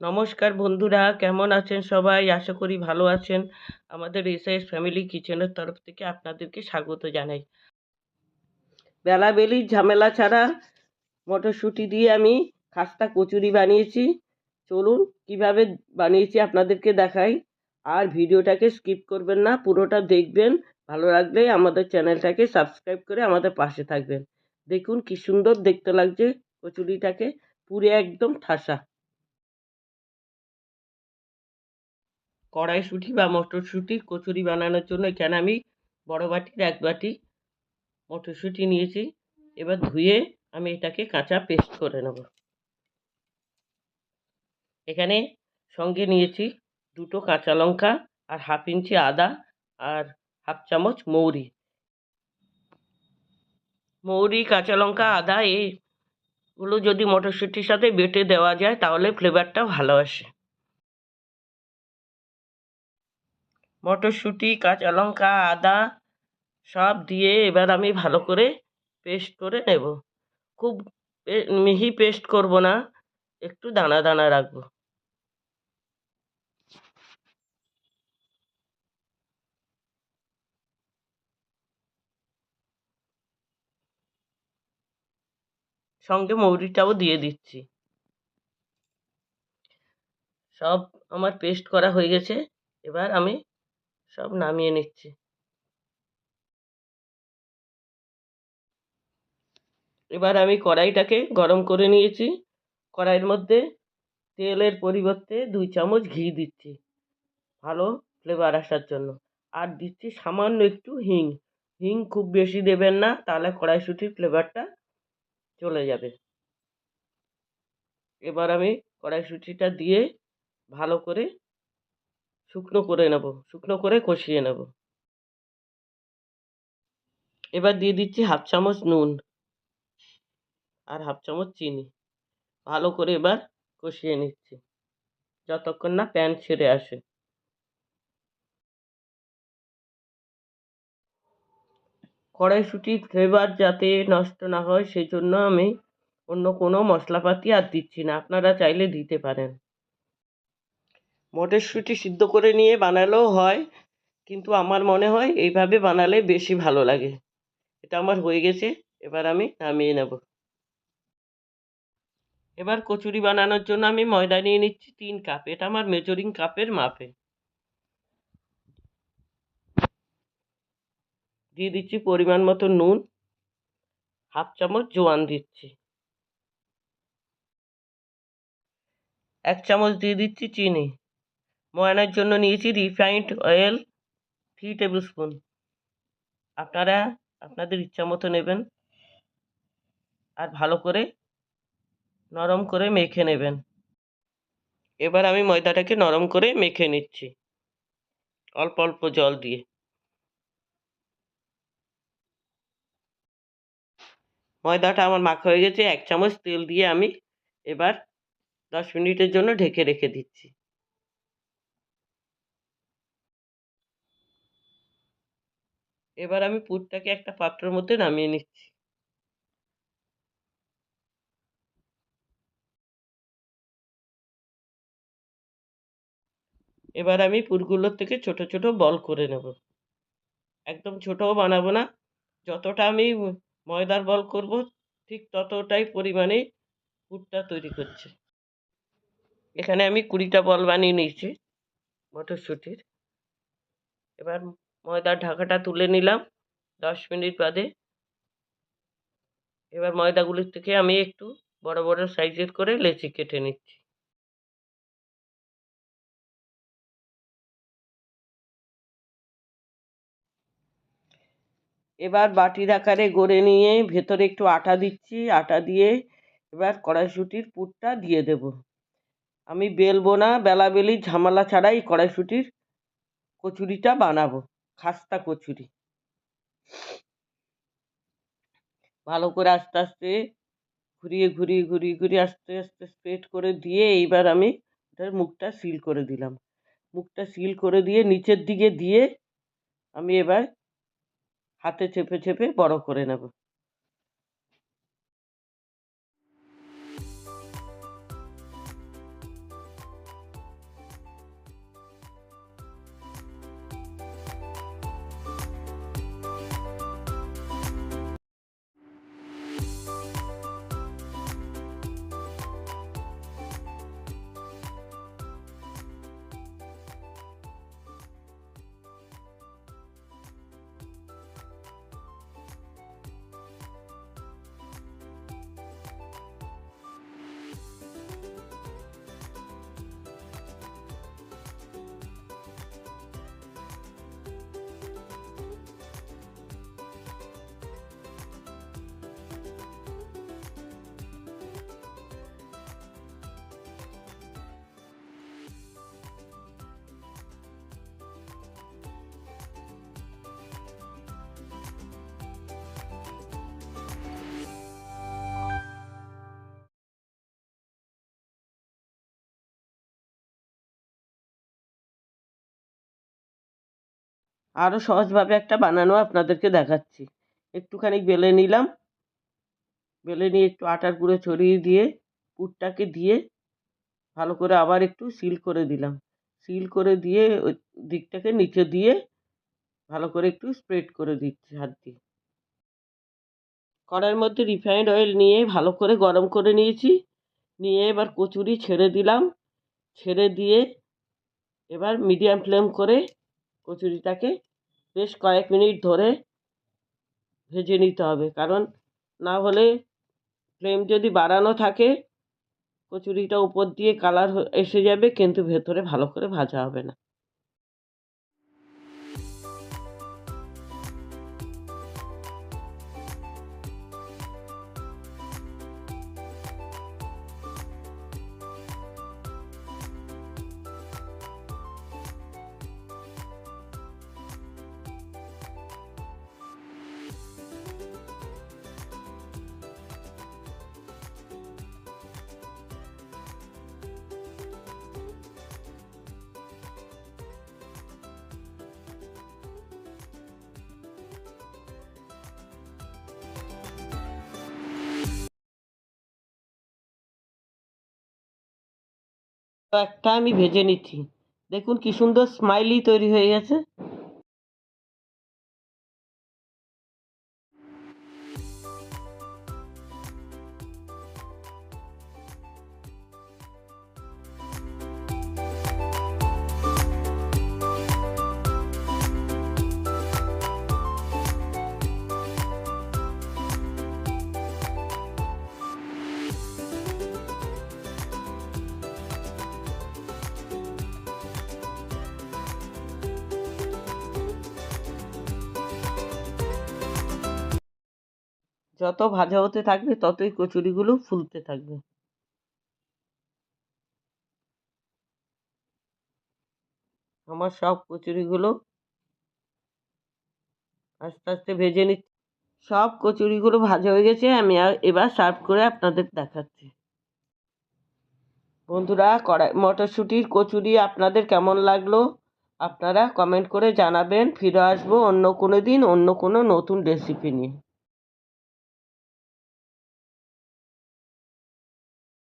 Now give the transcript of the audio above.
নমস্কার বন্ধুরা, কেমন আছেন সবাই? আশা করি ভালো আছেন। আমাদের এসআইএস ফ্যামিলি কিচেনের তরফ থেকে আপনাদেরকে স্বাগত জানাই। বেলা বেলির ঝামেলা ছাড়া মটরশুঁটি দিয়ে আমি খাস্তা কচুরি বানিয়েছি। চলুন কীভাবে বানিয়েছি আপনাদেরকে দেখাই। আর ভিডিওটাকে স্কিপ করবেন না, পুরোটা দেখবেন। ভালো লাগলে আমাদের চ্যানেলটাকে সাবস্ক্রাইব করে আমাদের পাশে থাকবেন। দেখুন কি সুন্দর দেখতে লাগছে কচুরিটাকে, পুরে একদম ঠাসা। কড়াইশুঁটি বা মটরশুঁটির কচুরি বানানোর জন্য এখানে আমি বড় বাটির এক বাটি মটরশুঁটি নিয়েছি। এবার ধুয়ে আমি এটাকে কাঁচা পেস্ট করে নেব। এখানে সঙ্গে নিয়েছি দুটো কাঁচা লঙ্কা আর হাফ ইঞ্চি আদা আর হাফ চামচ মৌরি। মৌরি, কাঁচা লঙ্কা, আদা, এগুলো যদি মটরশুঁটির সাথে বেটে দেওয়া যায় তাহলে ফ্লেভারটা ভালো আসে। মটরশুঁটি, কাঁচা লঙ্কা, আদা সব দিয়ে এবার আমি ভালো করে পেস্ট করে নেব। খুব মিহি পেস্ট করব না, একটু দানা দানা রাখব। সঙ্গে মৌরিটাও দিয়ে দিচ্ছি। সব আমার পেস্ট করা হয়ে গেছে, এবার আমি সব নামিয়ে নিচ্ছি। এবার আমি কড়াইটাকে গরম করে নিয়েছি। কড়াইয়ের মধ্যে তেলের পরিবর্তে দুই চামচ ঘি দিচ্ছি, ভালো ফ্লেভার আসার জন্য। আর দিচ্ছি সামান্য একটু হিং। হিং খুব বেশি দেবেন না, তাহলে কড়াইশুঁটির ফ্লেভারটা চলে যাবে। এবার আমি কড়াইশুঁটিটা দিয়ে ভালো করে শুকনো করে নেব, শুকনো করে কষিয়ে নেব। এবার দিয়ে দিচ্ছি হাফ চামচ নুন আর হাফ চামচ চিনি। ভালো করে এবার কষিয়ে নিচ্ছি, যতক্ষণ না প্যান ছেড়ে আসে। কড়াইশুটির ফ্লেভার যাতে নষ্ট না হয় সেই জন্য আমি অন্য কোনো মশলাপাতি আর দিচ্ছি না, আপনারা চাইলে দিতে পারেন। মটরশুঁটি সিদ্ধ করে নিয়ে বানালেও হয়, কিন্তু আমার মনে হয় এইভাবে বানালে বেশি ভালো লাগে। এটা আমার হয়ে গেছে, এবার আমি নামিয়ে নেব। এবার কচুরি বানানোর জন্য আমি ময়দা নিয়ে নিচ্ছি তিন কাপ, এটা আমার মেজরিং কাপের মাপে। দিয়ে দিচ্ছি পরিমাণ মতো নুন, হাফ চামচ জোয়ান দিচ্ছি। এক চামচ দিয়ে দিচ্ছি চিনি। ময়ানের জন্য নিয়েছি refined oil three tablespoon আপনারা আপনাদের ইচ্ছা মতো নেবেন আর ভালো করে নরম করে মেখে নেবেন। এবার আমি ময়দাটাকে নরম করে মেখে নিচ্ছি অল্প অল্প জল দিয়ে। ময়দাটা আমার মাখা হয়ে গেছে, এক চামচ তেল দিয়ে আমি এবার দশ মিনিটের জন্য ঢেকে রেখে দিচ্ছি। এবার আমি পুরটাকে একটা পাত্রের মধ্যে নামিয়ে নিচ্ছি। এবার আমি পুরগুলোর থেকে ছোট ছোট বল করে নেব। একদম ছোটও বানাবো না। যতটা আমি ময়দার বল করব, ঠিক ততটাই পরিমাণে পুরটা তৈরি করছে। এখানে আমি কুড়িটা বল বানিয়ে নিয়েছি মটরশুঁটির। এবার ময়দার ঢাকাটা তুলে নিলাম দশ মিনিট বাদে। এবার ময়দাগুলির থেকে আমি একটু বড় বড় সাইজের করে লেচি কেটে নিচ্ছি। এবার বাটির আকারে গড়ে নিয়ে ভেতরে একটু আটা দিচ্ছি, আটা দিয়ে এবার কড়াইশুঁটির পুরটা দিয়ে দেব। আমি বেলবো না, বেলাবেলি ঝামেলা ছাড়াই কড়াইশুঁটির কচুরিটা বানাবো। খাস্তা কচুরি। ভালো করে আস্তে আস্তে ঘুরিয়ে ঘুরিয়ে ঘুরিয়ে ঘুরিয়ে আস্তে আস্তে স্প্রেড করে দিয়ে এইবার আমি ওটার মুখটা সিল করে দিলাম। মুখটা সিল করে দিয়ে নিচের দিকে দিয়ে আমি এবার হাতে চেপে চেপে বড় করে নেব। আরও সহজভাবে একটা বানানো আপনাদেরকে দেখাচ্ছি। একটুখানি বেলে নিলাম। বেলে নিয়ে একটু আটার গুঁড়ো ছড়িয়ে দিয়ে, পুরটাকে দিয়ে ভালো করে আবার একটু সিল করে দিলাম। সিল করে দিয়ে ওই দিকটাকে নিচে দিয়ে ভালো করে একটু স্প্রেড করে দিচ্ছি হাত দিয়ে। কড়াইয়ের মধ্যে রিফাইন্ড অয়েল নিয়ে ভালো করে গরম করে নিয়েছি। নিয়ে এবার কচুরি ছেড়ে দিলাম। ছেড়ে দিয়ে এবার মিডিয়াম ফ্লেম করে কচুরিটাকে বেশ কয়েক মিনিট ধরে ভেজে নিতে হবে। কারণ না হলে ফ্লেম যদি বাড়ানো থাকে, কচুরিটা উপর দিয়ে কালার এসে যাবে, কিন্তু ভেতরে ভালো করে ভাজা হবে না। একটা আমি ভেজে নিচ্ছি। দেখুন কি সুন্দর স্মাইলি তৈরি হয়ে গেছে। যত ভাজা হতে থাকবে, ততই কচুরিগুলো ফুলতে থাকবে। আমার সব কচুরিগুলো আস্তে আস্তে ভেজে নিচ্ছি। সব কচুরিগুলো ভাজা হয়ে গেছে, আমি এবার সার্ভ করে আপনাদের দেখাচ্ছি। বন্ধুরা, কড়াই, মটরশুঁটির কচুরি আপনাদের কেমন লাগল? আপনারা কমেন্ট করে জানাবেন। ফিরে আসব অন্য কোনো দিন, অন্য কোনো নতুন রেসিপি নিয়ে।